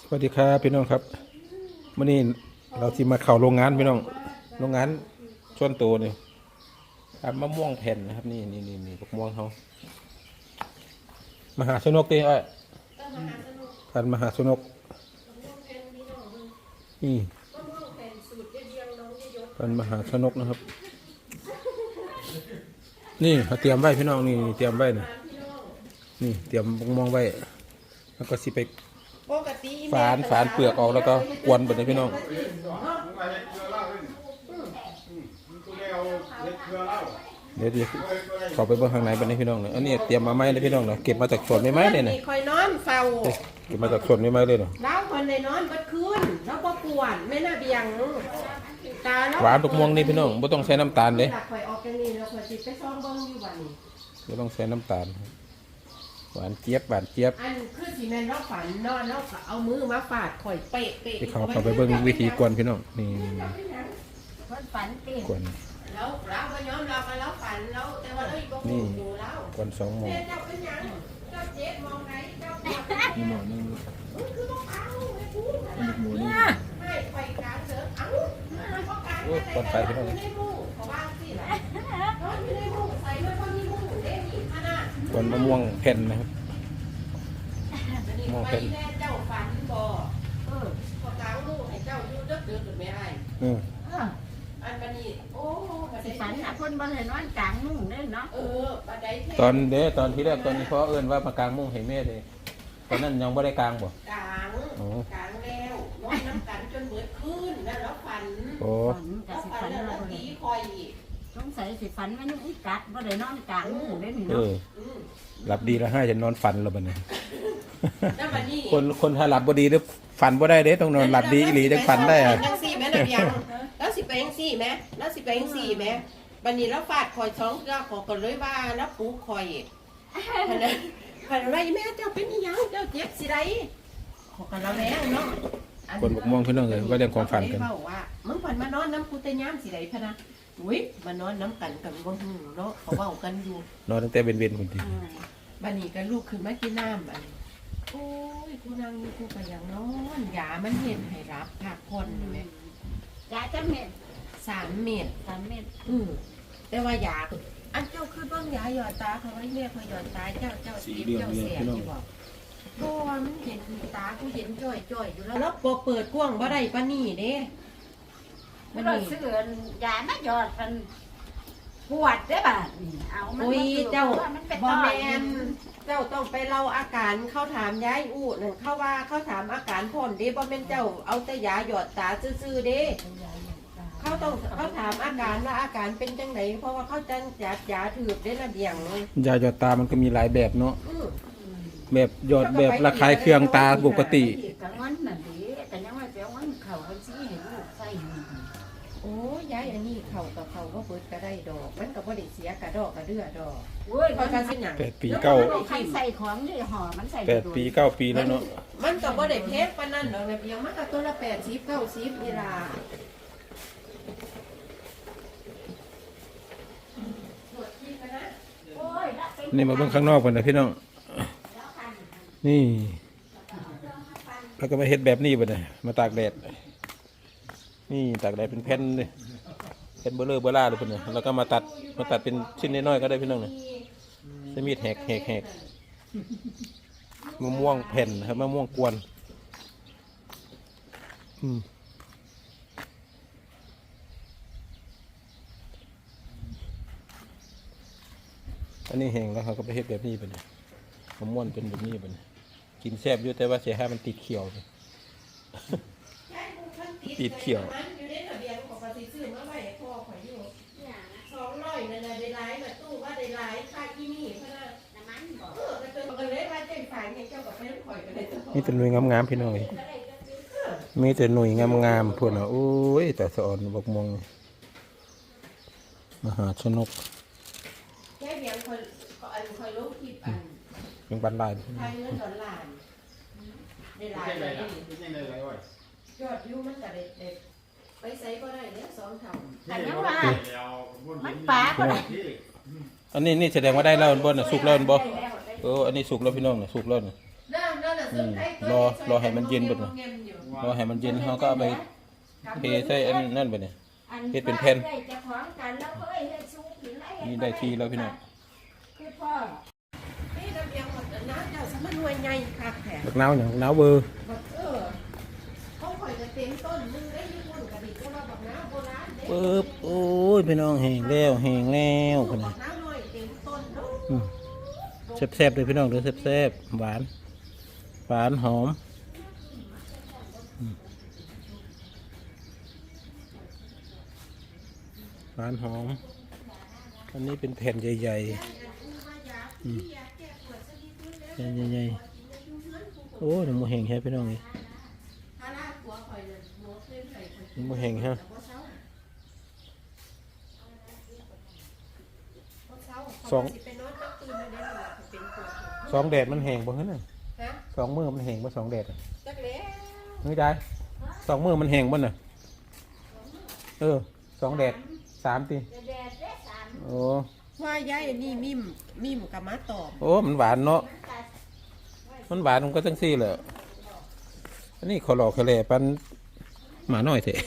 สวัสดีครับพี่น้องครับมื่อนี้เราที่มาเข้าโรงงานพี่น้องโรงงานชวนโตนี่ทำมะม่วงแผ่นนะครับ นี่นี่นี่นี่มะม่วงเขามหาชนกตีอ้อยพันมหาชนกนี่พันมหาชนกนะครับ นี่เขาเตรียมไว้พี่น้องนี่เตรียมไว้นะนี่เตรียมมะม่วงไว้แล้วก็สิไปปกติ ฝานฝานเปลือกออกแล้วก็กวนไปเลยพี่น้องเดี๋ยวดิขอไปเบิ่งข้างในไปเลยพี่น้องเลยอันนี้เตรียมมาไม้เลยพี่น้องเนาะเก็บมาจากสวนไม่ไม้เลยนะนี่คอยนอนเฝ้าเก็บมาจากสวนไม่ไม้เลยเนาะแล้วคนในนอนเบัดคืนแล้วก็ปวดไม่น่าเบียงตาแล้วหวานตกม่วงนี่พี่น้องไม่ต้องใช้น้ำตาลเลยหลักคอยออกกันนี่แล้วคอยจิไปซ่อมเบิ้งอยู่วันนี้ไม่ต้องใช้น้ำตาล หวานเจี๊ยบหวานเจี๊ยบอันคือ สีแมนเราฝันนอนแล้วก็เอามือมาฟาดคอยเปะเปะที่เขาเขาไปเบิ่งวิธีกวนพี่น้องนี่คนฝันติกวนแล้วเราก็ย้อมเราไปแล้วฝันแล้วแต่ว่าเราอีกบ่ฮู้อยู่แล้วกวนสองโมงแม่เจ้าเป็นหยังเจ้าเจ็บมองไหนเจ้าปวดนี่หมอนี่คือต้องเอาให้พูดหมูนี่ให้ไปกลางเสือเอ้าเพราะการโอ้ยกวนไปพี่น้องในหมู่เขาว่าสิล่ะนอนอยู่ในหมู่ใส่ไม่ค่อยมีหมู่เด้นี่ขนาดกวนมะม่วงแผ่นนะครับ อันนี้หม้อไปเพิ่นแน่เจ้าฝันบ่เออพอกลางหมู่ให้เจ้าอยู่เดึกเดือดหรือไม่ได้อืมเอออันบัดนี้โอ้บัดสินี้ฝันน่ะคนบ่ได้นอนกลางมุ้งเด้เนาะเออบัดใดเทตอนเด้ตอนที่แรกตอนนี้พ่อเอิ้นว่ามากลางมุ้งให้แม่เลยตอนนั้นยังไม่ได้กลางบ่กลางโอ้กลางแล้วนอนน้ำกันจนเบิดคืนแล้วแล้วฝันโอ้ฝันก็แล้วสิฝัฝันนแล้วว่าแล้วบ่ผีได้คอยอีกสงสัยสิฝันมันอีกัดบ่ได้นอนกลางมุ้งเด้นี่เอเนาะออืมหลับดีแล้วให้จะนอนฝันแล้วบัดนี้ แล้วบัดนี้คนคนถ้าหลับบ่ดีหรือฝันบ่ได้เด้ต้องนอนหลับดีอีหลีจังฝันได้อะจังสี่แม่ระเบียงแล้วสิไปจังสี่แม่แล้วสิไปจังสี่แม่บัดนี้แล้วฟาดคอยสองเทื่อขอกันเลยว่าแล้วปลูกคอยพันนั้นพันอะไรแม่เจ้าเป็นอีหยังเจ้าเจ็บสิไรขอกันแล้วแม่เนาะคนบอกม่วงพี่น้องเลยว่าเรื่องความฝันกันเว้าว่ามึงฝันมานอนน้ำกูแต่ยามสิไรพะนะอุ้ยมานอนน้ำกันกันบ่ฮู้เนาะเขาเว้ากันอยู่ นอนตั้งแต่เว้นๆคนที อืมบัดนี้ก็ลูกขึ้นมากินน้ำอัน โอ้ยกูนั่งอยู่กูก็ยังนอนยามันเห็นให้รับพักผ่อนอยู่แม่ยาจังเม็ดสามเม็ดสามเม็ดอืมแต่ว่ายาก็อันเจ้าคือเบิ่งยาหยอดตาเขาไว้แม่เขาหยอดตาเจ้าเจ้าตีบเจ้าเสียที่บอกก็มันเห็นตากูเห็นจ้อยจ้อยๆอยู่แล้วแล้วบ่เปิดกว้างบ่ได้ปานนี้เด้มันก็ซื้อยามาหยอดมัน ปวดได้อบ่าดนี่เอามันอุ้ยมาซื้อเจ้ามันเป็นบ่ต้อแมยนเจ้าต้องไปเล่าอาการเขาถามยายอู้นั่นเขาว่าเขาถามอาการพ่นเด้บ่แม่นเจ้าเอาแต่ยาหยอดตาซื่อๆเด้เขาต้องเขาถามอาการว่าอาการเป็นจังไหนเพราะว่าเขาจังจัดยาถือบได้ระเบียงเลยยาหยอดตามันก็มีหลายแบบเนาะ อือแบบหยอดแบบระคายเคืองตาปกติ กังวันน่ะดิแต่ยังว่าไปเอาวันเข้ากันสิให้ลูกใส่ให้ โอ้ยยายอันนี้เขากับ เขาก็เบิดก็ได้ดอก มันก็บ่ได้เสียกระดอกกระเดือดอกโอ้ยเขาจะสิหยังแปดปีเก้าใครใส่ของนี่ห่อมันใส่แปดปีเก้าปีแล้วเนาะมันก็บ่ได้แพงปานนั้นดอกระเบียงมันก็ตัวละ80 90นี่ล่ะโอ้ยแล้วไปนี่มาเบิ่งข้างนอกก่อนนะพี่น้องนี่แล้วก็มาเฮ็ดแบบนี้ไปเลยมาตากแดดนี่ตากแดดเป็นแผ่นเลย แผ่นเบลเลอร์เบล่าเลยเพิ่นน่ะแล้วก็มาตัดมาตัดเป็นชิ้นน้อยๆก็ได้พี่น้องเนี่ยใช้มีดแหกแหกแหกมะม่วงแผ่นนะครับมะม่วงกวนอืมอันนี้แห้งแล้วเขาก็ไปเฮ็ดแบบนี้ไปเลยมะม่วงเป็นแบบนี้ไปเลยกินแซ่บอยู่แต่ว่าเสียให้มันติดเขียวติดเขียว นี่เพิ่นน่ะน้ำมันบอกเออก็จนก็เลยว่าเจ้าฝ่ายให้เจ้ากับแม่ข่อยก็ได้ตัวมีแต่หน่วยงามๆพี่น้องเอ้ยมีแต่หน่วยงามๆพวกน่ะโอ้ยแต่สะออนบกมองมหาชนกแค่เพียงคนอันคอยลงคลิปอันยังบันลายทายเงินดอลลาร์ได้หลายเลยยอดวิวมันก็ได้ได้ไปใส่ก็ได้เนี่ยสองเท่าแต่ยังว่า มันปลาก็ได้ อันนี้นี่แสดงว่าได้แล้วอันบ่น่ะสุกแล้วอันบ่เอออันนี้สุกแล้วพี่น้องน่ะสุกแล้วน่ะนั่นนั่นน่ะอืมรอรอให้มันเย็นเบิดน่ะรอให้มันเย็นเขาก็เอาไปเทใส่อันนั่นไปเนี่ยเฮ็ดเป็นแผ่นได้เจ้าของกันแล้วก็เอ้ยเฮ็ดสูงขึ้นแล้วเฮ็นี่ได้ทีแล้วพี่น้องคือพ่อนี่ระเบียงหมดแล้วนะเจ้าสมันหน่วยใหญ่คักแท้บักนาวอย่างบักนาวเบอร์บักเออเขาข่อยจะเต็มต้นมึงได้ญี่ปุ่นกับดิก็ว่าบักน้าโบราณเด้ปึ๊บโอ้ยพี่น้องแห้งแล้วแห้งแล้วพุ่นบัน่ะ กน้าหน่อยเต็มต้นเนาะ อืม แซ่บๆเลยพี่น้องเด้อแซ่บๆหวาน หวานหอมหวานหอมอันนี้เป็นแผ่นใหญ่ๆแผ่นใหญ่ๆโอ้หนูแห้งแค่พี่น้องเลยหมเหนูแห้งฮะแต่สอง สองแดดมันแห้งบ่ฮะน่ะฮะสองมือมันแห้งบ่สองแดดอะจักแล้วไม่ได้สองมือมันแห้งบ่น่ะ เออสองแดดสามตีจะแดดได้สามโอ้ว่ายายอันนี้มิมมิมกับมาตอบโอ้มันหวานเนาะมันหวานมันก็จังซี่แหละอันนี้ขอหลอกขอแหล่ปันหมาน้อยเถอะ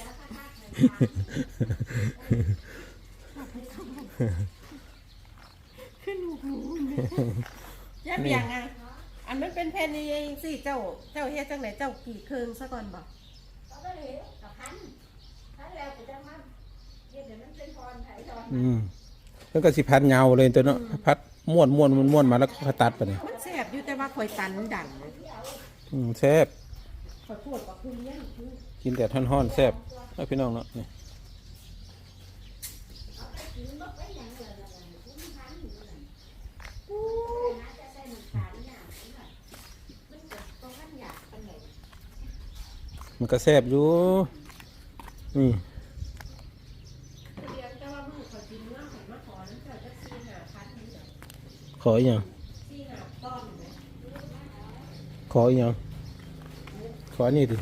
ยายเบียงอะ อันมันเป็นแผ่นนี่เองสิเจ้า เจ้าเฮ็ดจังไหนเจ้ากี่เครื่องซะก่อนบ่เขาก็เลยกับพันพันแล้วก็จะมาเฮ็ดให้มันเป็นพรไผพรอืมแล้วก็สิพันเงาเลยตัวเนาะพัดม้วนม้วนม้วนม้วนมาแล้วก็ตัดไปเนี่ยมันแซ่บอยู่แต่ว่าข่อยตันดังอืมแซ่บข่อยพูดกับคุณเนี่ยคือกินแต่ท่อนห้อนๆแซ่บแล้วพี่น้องเนาะนี่ มันก็แซ่บอยู่นี่เรียนแต่ว่ามือข่อยกินเนื้อข่อยมาขอนั้นเจ้าจะซื้อหาพันนี่เจ้าขออีกอย่างซื้อหาต้อนไหมขออีกอย่างขออันนี่ดิ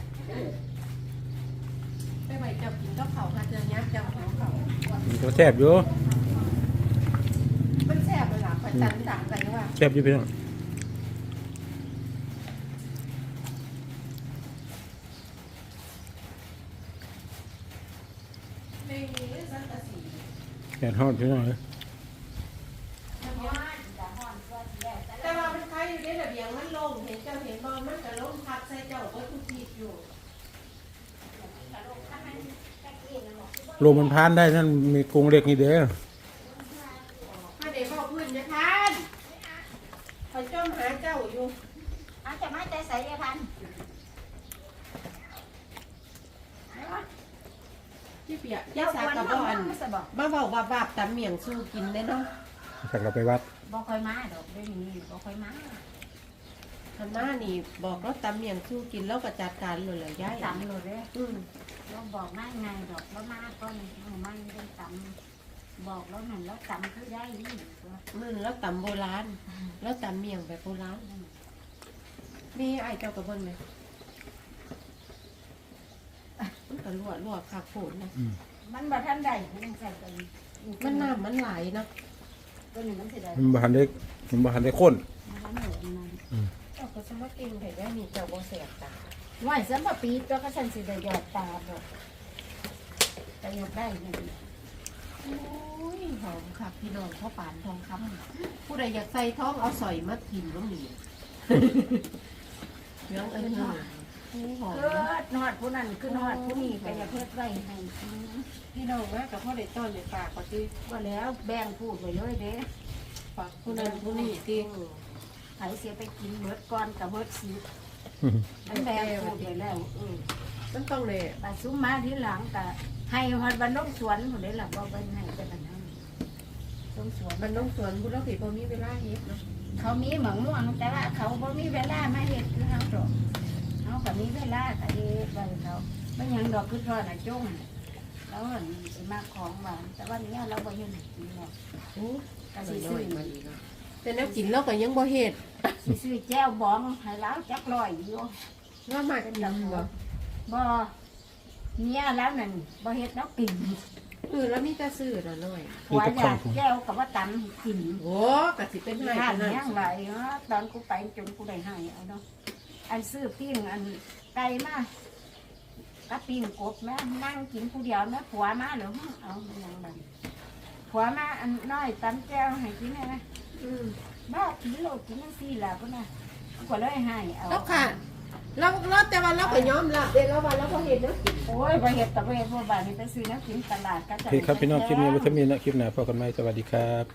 ไปไว้เจ้ากินก็เขาค่ะเจอยักษ์เจ้าของเขามันก็แซ่บอยู่มันแซ่บเลยล่ะข่อยตันดังกันว่าแซ่บอยู่พี่น้อง ในนี้สังกะสีแซ่บฮอดพี่น้องเลยแต่ว่ามันคล้ายอยู่ในระเบียงมันลงเห็นเจ้าเห็นบ่มันก็ลงพัดใส่เจ้าก็ทุกทีอยู่ลมมันพานได้นั่นมีกรงเหล็กนี่เด้อ มาเดี๋ยวบอกพื้นนะท่านคอยจ้องหาเจ้าอยู่ เอาจะมาแต่ใส่ยายพัน ที่เปียก เจ้า ย่า ค สาว ร กับ มา บ่อน สบอก มาบอกว่าบาป ตำเมี่ยงสู้กินได้เนาะจากเราไปวัดบ่ค่อยมาดอกเดี๋ยวนี้บ่ค่อยมาทันมานี่บอกเราตำเมี่ยงสู้กินแล้วก็จัดการเลยเลยย่ายตำเลยเด้อืมเราบอกมาไงดอกแล้วมาก็เอามาได้ตำบอกแล้วนั่นแล้วตำคือได้นี่ตัวมันแล้วตำโบราณแล้วตำเมี่ยงแบบโบราณนี่ไอ้เจ้ากับเบิ้งไหมมันก็ลวกลวกคักโผนนะมันบ่ทันได้มันใส่กัน มันน้ำมันไหลเนาะตัวนี้มันสิได้มันบานได้มันบานได้ข้นมันเหมือนมันเจ้าก็สมัครเก่งแต่ได้นี่เจ้าบ่แสบตาว่าสำหรับปีตัวก็ฉันสิได้ยอดตาดอกแต่อยากได้นี่โอ้ยหอมค่ะพี่น้องข้าวปานทองคำผู้ใดอยากใส่ท้องเอาสอยมาถิ่มก็มีเรื่องเอิญห อมหอมเกิดนอดผู้นั้นคือนอดผู้นี้ก็อยากเฮ็ดไว้ให้พี่น้องนะกับพ่อได้ต้อนได้ฝากก็จีว่าแล้วแบ่งพูดไปเลยเด้ฝากผู้นั้นผู้นี้จริงไผเสียไปกินเบิดก่อนกับเบิดสิมันแบ่งพูดไปแล้วอืมมันต้องเลยบาซุ้มมาที่หลังก็ให้ฮอดบ้านนกสวนผู้ใดล่ะบ่เบิ่งให้แต่บัดนั้นนกสวนมันต้องสวนผู้รับผิดบ่มีเวลาเฮ็ดเนาะเขามีหมองม่วงแต่ว่าเขาบ่มีเวลามาเฮ็ดคือเฮาดอก เฮาก็มีเวลาก็เฮ็ดไว้เขาบ่หยังดอกคือทอดน่ะจงแล้วอั่นสิมาของหวานแต่ว่าเนี้ยเราบ่เฮ็ดให้กินหรอกโอ้ก็ก็สิสิซื้ซื้ออมาดีเนาะแต่แนวกินเราก็ยังบ่เฮ็ดสิซื้อแจ้วบองให้แล้วจักร้อยอยู่ว่ามากินบ่บ่เนี่ยแล้วนั่นบ่เฮ็ดแล้วกินเออแล้วมีแต่ซื้อน่ะน้อยหัวอยากแก้วกับว่าตำให้กินโอ้ก็สิเป็นให้ข้าขนาดเนี้ยไหลเนาะตอนกูไปจนกูได้ให้เอาเนาะ อันซื้อปิ้งอันไก่มากับปิ้งกบแม่นั่งกินผู้เดียวแม่ผัวมาเดี๋ยวเอามันยังบันผัวมาอันน้อยตำแก้วให้กินไงอืมบ้ากินโลดกินนั่งสี่แล้วก็นะก็เลยให้เอาแล้วค่ะเราเราแต่ว่าเราก็ยอมรับเด้เราว่าเราบ่เห็นเนาะโอ้ยไปเห็ดตะเวนพวกบ้านนี่ไปซื้อน้ำกินตลาดก็โอจะเคครับพี่น้องคลิปนี้ไวัฒมีนะคลิปหน้าพบกันใหม่สวัสดีครับ